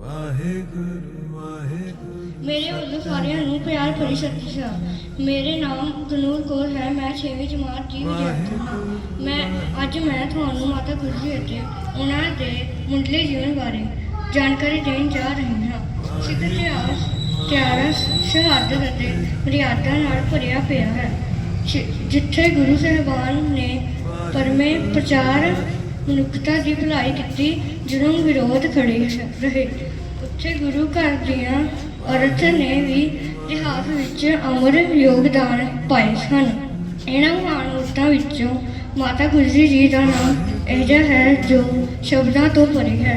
ਵਾਹਿਗੁਰੂ ਵਾਹਿਗੁਰੂ ਮੇਰੇ ਵੱਲੋਂ ਸਾਰਿਆਂ ਨੂੰ ਪਿਆਰ ਭਰੀ ਸਤਿ ਸ਼੍ਰੀ ਅਕਾਲ। ਮੇਰੇ ਨਾਮ ਗਨੂਰ ਕੌਰ ਹੈ, ਮੈਂ 6ਵੀਂ ਜਮਾਤ ਦੀ ਵਿਦਿਆਰਥੀ ਹਾਂ। ਮੈਂ ਅੱਜ ਮੈਂ ਤੁਹਾਨੂੰ ਮਾਤਾ ਗੁਜਰੀ ਅਤੇ ਉਹਨਾਂ ਦੇ ਮੁੱਢਲੇ ਜੀਵਨ ਬਾਰੇ ਜਾਣਕਾਰੀ ਦੇਣ ਜਾ ਰਹੀ ਹਾਂ। ਸਿੱਖ ਇਤਿਹਾਸ ਤਿਆਰਸ ਸ਼ਹਾਦਤ ਅਤੇ ਮਰਿਆਦਾ ਨਾਲ ਭਰਿਆ ਪਿਆ ਹੈ। ਜਿੱਥੇ ਗੁਰੂ ਸਾਹਿਬਾਨ ਨੇ ਪਰਮੇ ਪ੍ਰਚਾਰ ਮਨੁੱਖਤਾ ਦੀ ਭਲਾਈ ਕੀਤੀ ਜੁਰਮ ਵਿਰੋਧ ਖੜੇ ਰਹੇ, ਉੱਥੇ ਗੁਰੂ ਘਰ ਦੀਆਂ ਔਰਤ ਨੇ ਵੀ ਇਤਿਹਾਸ ਵਿੱਚ ਅਮਰ ਯੋਗਦਾਨ ਪਾਏ ਸਨ। ਇਹਨਾਂ ਮਹਾਨ ਔਰਤਾਂ ਵਿੱਚੋਂ ਮਾਤਾ ਗੁਜਰੀ ਜੀ ਦਾ ਨਾਮ ਇਹ ਜਿਹਾ ਹੈ ਜੋ ਸ਼ਬਦਾਂ ਤੋਂ ਪਰੇ ਹੈ।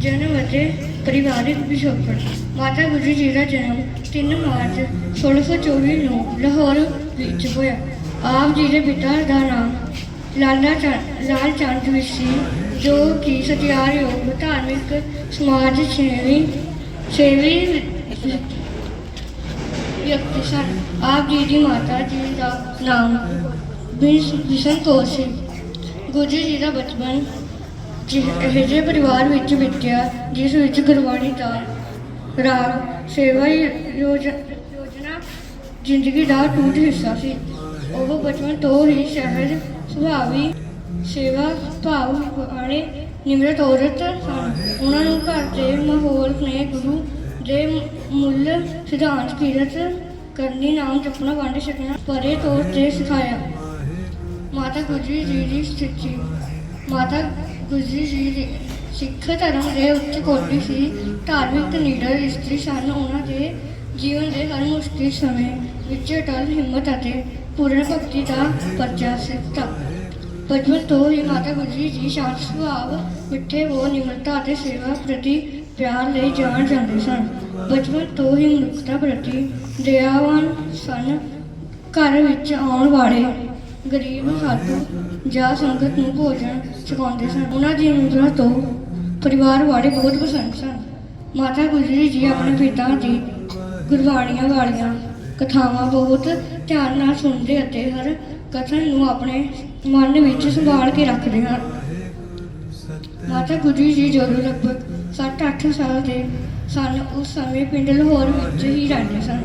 ਜਨਮ ਅਤੇ ਪਰਿਵਾਰਿਕ ਪਿਛੋਕੜ ਮਾਤਾ ਗੁਜਰੀ ਜੀ ਦਾ ਜਨਮ 3 ਮਾਰਚ 1624 ਨੂੰ ਲਾਹੌਰ ਵਿੱਚ ਹੋਇਆ। ਆਪ ਜੀ ਦੇ ਪਿਤਾ ਦਾ ਨਾਮ ਲਾਲਾ ਚੰਦ ਲਾਲ ਚੰਦ ਵੀ ਸੀ ਜੋ ਕਿ ਸਤਿਆਰਯੋਗ, ਧਾਰਮਿਕ, ਸਮਾਜ ਸੇਵੀ ਸੇਵੀ ਵਿਅਕਤੀ ਸਨ। ਆਪ ਜੀ ਦੀ ਮਾਤਾ ਜੀ ਦਾ ਨਾਮ ਬਿਸ਼ਨ ਕੌਰ ਸੀ। ਗੁਜਰੀ ਜੀ ਦਾ ਬਚਪਨ ਇਹੋ ਜਿਹੇ ਪਰਿਵਾਰ ਵਿੱਚ ਬੀਤਿਆ, ਜਿਸ ਵਿੱਚ ਗੁਰਬਾਣੀ ਦਾ ਰਾਗ, ਸੇਵਾ ਯੋਜ- ਯੋਜਨਾ, ਜ਼ਿੰਦਗੀ ਦਾ ਟੂਟ ਹਿੱਸਾ ਸੀ। ਉਹ ਬਚਪਨ ਤੋਂ ਹੀ ਸਹਿਜ ਸੁਭਾਵੀ ਸੇਵਾ ਭਾਵ ਵਾਲੇ ਨਿਮਰਤ ਔਰਤ ਸਨ। ਉਹਨਾਂ ਨੂੰ ਘਰ ਦੇ ਮਾਹੌਲ ਨੇ ਗੁਰੂ ਦੇ ਮੁੱਲ ਸਿਧਾਂਤ ਕੀਰਤ ਕਰਨੀ, ਨਾਮ ਜਪਣਾ, ਵੰਡ ਛਕਣਾ, ਪਰੇ ਤੌਰ ਤੇ ਸਿਖਾਇਆ। ਮਾਤਾ ਗੁਜਰੀ ਜੀ ਦੀ ਸਥਿਤੀ। ਮਾਤਾ ਗੁਜਰੀ ਜੀ ਸਿੱਖ ਧਰਮ ਦੇ ਉੱਚ ਕੋਟੀ ਸੀ। ਧਾਰਮਿਕ ਨੀਡਰ ਇਸਤਰੀ ਸਨ। ਉਹਨਾਂ ਦੇ ਜੀਵਨ ਦੇ ਹਰ ਮੁਸ਼ਕਿਲ ਸਮੇਂ ਵਿੱਚ ਅਟਲ ਹਿੰਮਤ ਅਤੇ ਪੂਰਨ ਭਗਤੀ ਦਾ ਪਰਚਾ ਸਿੱਖਤਾ ਬਚਪਨ ਤੋਂ ਹੀ ਮਾਤਾ ਗੁਜਰੀ ਜੀ ਸ਼ਾਂਤ ਸੁਭਾਅ ਮਿੱਠੇ ਬੋਲ ਨਿਮਰਤਾ ਅਤੇ ਸੇਵਾ ਪ੍ਰਤੀ ਪਿਆਰ ਲਈ ਜਾਣ ਜਾਂਦੇ ਸਨ। ਬਚਪਨ ਤੋਂ ਹੀ ਮਨੁੱਖਤਾ ਪ੍ਰਤੀ ਦਇਆਵਾਨ ਸਨ। ਘਰ ਵਿੱਚ ਆਉਣ ਵਾਲੇ ਗਰੀਬ ਸਾਧੂ ਜਾਂ ਸੰਗਤ ਨੂੰ ਭੋਜਨ ਛਕਾਉਂਦੇ ਸਨ। ਉਹਨਾਂ ਦੀ ਮੁਦਰਾ ਤੋਂ ਪਰਿਵਾਰ ਵਾਲੇ ਬਹੁਤ ਪਸੰਦ ਸਨ। ਮਾਤਾ ਗੁਜਰੀ ਜੀ ਆਪਣੇ ਪਿਤਾ ਦੀ ਗੁਰਬਾਣੀਆਂ ਵਾਲੀਆਂ ਕਥਾਵਾਂ ਬਹੁਤ ਧਿਆਨ ਨਾਲ ਸੁਣਦੇ ਅਤੇ ਹਰ ਕਥਨ ਨੂੰ ਆਪਣੇ ਮਨ ਵਿੱਚ ਸੰਭਾਲ ਕੇ ਰੱਖਦੇ ਹਨ। ਮਾਤਾ ਗੁਜਰੀ ਜੀ ਜਦੋਂ ਲਗਭਗ 7-8 ਸਾਲ ਦੇ ਸਨ, ਉਸ ਸਮੇਂ ਪਿੰਡ ਲਾਹੌਰ ਵਿੱਚ ਹੀ ਰਹਿੰਦੇ ਸਨ।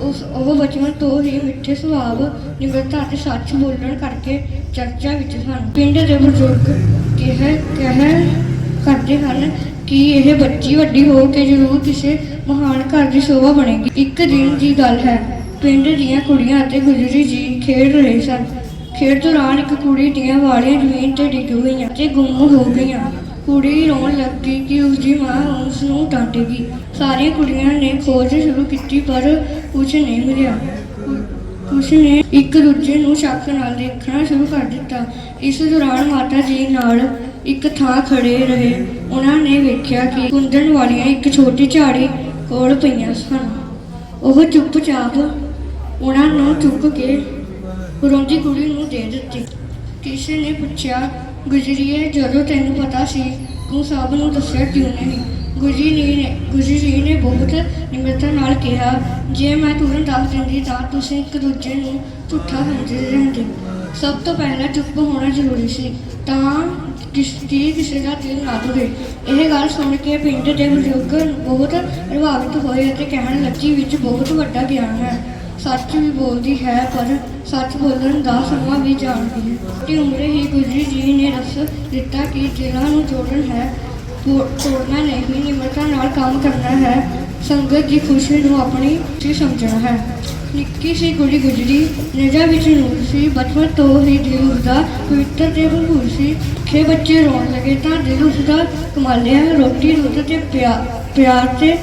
ਉਸ, ਉਹ ਬਚਪਨ ਤੋਂ ਹੀ ਮਿੱਠੇ ਸੁਭਾਅ ਨਿਮਰਤਾ ਅਤੇ ਸੱਚ ਬੋਲਣ ਕਰਕੇ ਚਰਚਾ ਵਿੱਚ ਸਨ। ਪਿੰਡ ਦੇ ਬਜ਼ੁਰਗ ਕਿਹਾ, ਕਹਿ ਕਰਦੇ ਹਨ ਕਿ ਇਹ ਬੱਚੀ ਵੱਡੀ ਹੋ ਕੇ ਜ਼ਰੂਰ ਕਿਸੇ ਮਹਾਨ ਘਰ ਦੀ ਸ਼ੋਭਾ ਬਣੇਗੀ। ਇੱਕ ਦਿਨ ਦੀ ਗੱਲ ਹੈ, ਪਿੰਡ ਦੀਆਂ ਕੁੜੀਆਂ ਅਤੇ ਗੁਜਰੀ ਜੀ ਖੇਡ ਰਹੇ ਸਨ। ਖੇਡ ਦੌਰਾਨ ਇੱਕ ਕੁੜੀ ਦੀਆਂ ਵਾਲੀਆਂ ਜ਼ਮੀਨ ਤੇ ਡਿੱਗ ਗਈਆਂ ਤੇ ਗੁੰਮ ਹੋ ਗਈਆਂ। ਕੁੜੀ ਰੋਣ ਲੱਗੀ ਕਿ ਉਸ ਦੀ ਮਾਂ ਉਸ ਨੂੰ ਡਾਂਟੇਗੀ। ਸਾਰੀਆਂ ਕੁੜੀਆਂ ਨੇ ਖੋਜ ਸ਼ੁਰੂ ਕੀਤੀ, ਪਰ ਕੁਝ ਨਹੀਂ ਮਿਲਿਆ। ਕੁਝ ਨੇ ਇੱਕ ਦੂਜੇ ਨੂੰ ਸ਼ੱਕ ਨਾਲ ਦੇਖਣਾ ਸ਼ੁਰੂ ਕਰ ਦਿੱਤਾ। ਇਸ ਦੌਰਾਨ ਮਾਤਾ ਜੀ ਨਾਲ ਇੱਕ ਥਾਂ ਖੜੇ ਰਹੇ। ਉਹਨਾਂ ਨੇ ਵੇਖਿਆ ਕਿ ਕੁੰਦਨ ਵਾਲੀਆਂ ਇੱਕ ਛੋਟੀ ਝਾੜੀ ਕੋਲ ਪਈਆਂ ਸਨ। ਉਹ ਚੁੱਪਚਾਪ ਉਹਨਾਂ ਨੂੰ ਚੁੱਕ ਕੇ ਰੋਂਦੀ ਕੁੜੀ ਨੂੰ ਦੇ ਦਿੱਤੀ। ਕਿਸੇ ਨੇ ਪੁੱਛਿਆ, ਗੁਜਰੀਏ, ਜਦੋਂ ਤੈਨੂੰ ਪਤਾ ਸੀ, ਤੂੰ ਸਭ ਨੂੰ ਦੱਸਿਆ ਕਿਉਂ ਨਹੀਂ? ਗੁਜਰੀ ਨੇ ਗੁਜਰੀ ਜੀ ਨੇ ਬਹੁਤ ਨਿਮਰਤਾ ਨਾਲ ਕਿਹਾ, ਜੇ ਮੈਂ ਤੁਰੰਤ ਦੱਸ ਦਿੰਦੀ ਤਾਂ ਤੁਸੀਂ ਇੱਕ ਦੂਜੇ ਨੂੰ ਝੂਠਾ ਸਮਝਦੇ ਰਹਿੰਦੇ। ਸਭ ਤੋਂ ਪਹਿਲਾਂ ਚੁੱਪ ਹੋਣਾ ਜ਼ਰੂਰੀ ਸੀ, ਤਾਂ ਕਿਸ ਦੀ ਕਿਸੇ ਦਾ ਦਿਲ ਨਾ ਦੁਖੇ ਇਹ ਗੱਲ ਸੁਣ ਕੇ ਪਿੰਡ ਦੇ ਬਜ਼ੁਰਗ ਬਹੁਤ ਪ੍ਰਭਾਵਿਤ ਹੋਏ ਅਤੇ ਕਹਿਣ ਲੱਗੀ ਵਿੱਚ ਬਹੁਤ ਵੱਡਾ ਗਿਆਨ ਹੈ। ਸੱਚ ਵੀ ਬੋਲਦੀ ਹੈ, ਪਰ ਸੱਚ ਬੋਲਣ ਦਾ ਸਮਾਂ ਵੀ ਜਾਣਦੀ ਹੈ। ਤੇ ਉਮਰੇ ਹੀ ਗੁਜਰੀ ਜੀ ਨੇ ਰਸ ਦਿੱਤਾ ਕਿ ਦਿਲਾਂ ਨੂੰ ਜੋੜਨ ਹੈ ਤੋ- ਤੋੜਨਾ ਨਹੀਂ, ਨਿਮਰਤਾ ਨਾਲ ਕੰਮ ਕਰਨਾ ਹੈ। ਸੰਗਤ ਦੀ ਖੁਸ਼ੀ ਨੂੰ ਆਪਣੀ ਸਮਝਣਾ ਹੈ। ਨਿੱਕੀ ਸੀ ਕੁੜੀ ਗੁਜਰੀ ਨਜ਼ਾ ਵਿੱਚ ਨੂਰ ਸੀ, ਬਚਪਨ ਤੋਂ ਹੀ ਦਿਲ ਉਸਦਾ ਪਵਿੱਤਰ ਤੇ ਭਰਪੂਰ ਸੀ। ਖੇ ਬੱਚੇ ਰੋਣ ਲੱਗੇ ਤਾਂ ਦਿਲ ਉਸਦਾ ਕਮਾਲਿਆ ਰੋਟੀ ਦੁੱਧ ਤੇ ਪਿਆ- ਪਿਆਰ ਤੇ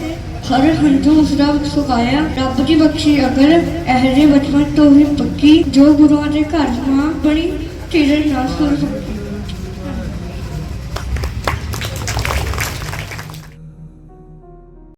ਹਰ ਹੰਝੂ ਉਸਦਾ ਸੁਕਾਇਆ। ਰੱਬ ਦੀ ਬਖਸ਼ੀ ਅਗਰ ਇਹ ਜਿਹੇ ਬਚਪਨ ਤੋਂ ਹੀ ਪੱਕੀ, ਜੋ ਗੁਰੂਆਂ ਦੇ ਘਰ ਮਾਂ ਬਣੀ, ਤੇਰੇ ਨਾਲ ਸੁਰ ਸਕਦੀ